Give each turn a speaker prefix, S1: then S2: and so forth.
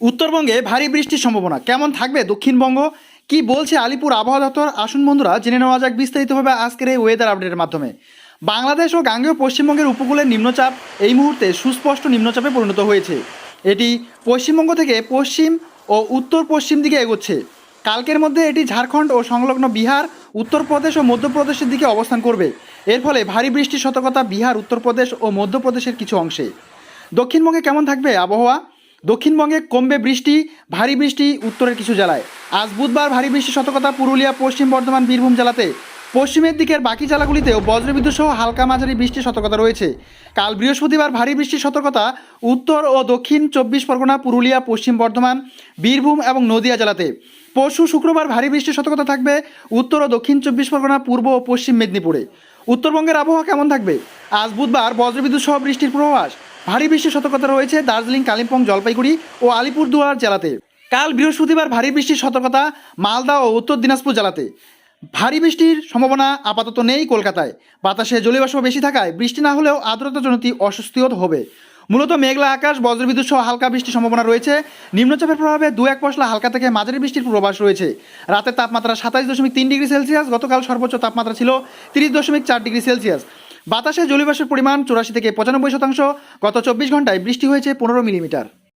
S1: উত্তরবঙ্গে ভারী বৃষ্টির সম্ভাবনা। কেমন থাকবে দক্ষিণবঙ্গ? কি বলছে আলিপুর আবহাওয়া দপ্তর? আসুন বন্ধুরা, জেনে নেওয়া যাক বিস্তারিতভাবে আজকের এই ওয়েদার আপডেটের মাধ্যমে। বাংলাদেশ ও গাঙ্গেয় পশ্চিমবঙ্গের উপকূলের নিম্নচাপ এই মুহূর্তে সুস্পষ্ট নিম্নচাপে পরিণত হয়েছে। এটি পশ্চিমবঙ্গ থেকে পশ্চিম ও উত্তর পশ্চিম দিকে এগোচ্ছে। কালকের মধ্যে এটি ঝাড়খণ্ড ও সংলগ্ন বিহার, উত্তরপ্রদেশ ও মধ্যপ্রদেশের দিকে অবস্থান করবে। এর ফলে ভারী বৃষ্টির সতর্কতা বিহার, উত্তরপ্রদেশ ও মধ্যপ্রদেশের কিছু অংশে। দক্ষিণবঙ্গে কেমন থাকবে আবহাওয়া? দক্ষিণবঙ্গে কমবে বৃষ্টি, ভারী বৃষ্টি, উত্তরের কিছু জেলায়। আজ বুধবার ভারী বৃষ্টির সতর্কতা পুরুলিয়া, পশ্চিম বর্ধমান, বীরভূম জেলাতে। পশ্চিমের দিকের বাকি জেলাগুলিতেও বজ্রবিদ্যুৎ সহ হালকা মাঝারি বৃষ্টির সতর্কতা রয়েছে। কাল বৃহস্পতিবার ভারী বৃষ্টির সতর্কতা উত্তর ও দক্ষিণ চব্বিশ পরগনা, পুরুলিয়া, পশ্চিম বর্ধমান, বীরভূম এবং নদিয়া জেলাতে। পরশু শুক্রবার ভারী বৃষ্টির সতর্কতা থাকবে উত্তর ও দক্ষিণ চব্বিশ পরগনা, পূর্ব ও পশ্চিম মেদিনীপুরে। উত্তরবঙ্গের আবহাওয়া কেমন থাকবে? আজ বুধবার বজ্রবিদ্যুৎ সহ বৃষ্টির পূর্বাভাস। ভারী বৃষ্টির সতর্কতা রয়েছে দার্জিলিং, কালিম্পং, জলপাইগুড়ি ও আলিপুরদুয়ার জেলাতে। কাল বৃহস্পতিবার ভারী বৃষ্টির সতর্কতা মালদা ও উত্তর দিনাজপুর জেলাতে। ভারী বৃষ্টির সম্ভাবনা আপাতত নেই কলকাতায়। বাতাসে জলীয়বাষ্প বেশি থাকায় বৃষ্টি না হলেও আর্দ্রতাজনিত অস্বস্তিও হবে। মূলত মেঘলা আকাশ, বজ্রবিদ্যুৎ সহ হালকা বৃষ্টির সম্ভাবনা রয়েছে। নিম্নচাপের প্রভাবে দু এক পশলা হালকা থেকে মাঝারি বৃষ্টির পূর্বাভাস রয়েছে। রাতের তাপমাত্রা সাতাইশ দশমিক তিন ডিগ্রি সেলসিয়াস, গতকাল সর্বোচ্চ তাপমাত্রা ছিল তিরিশ দশমিক চার ডিগ্রি সেলসিয়াস। বাতাসে জলীয়বাষ্পের পরিমাণ চুরাশি থেকে পঁচানব্বই শতাংশ গত চব্বিশ ঘন্টায় বৃষ্টি হয়েছে পনেরো মিলিমিটার।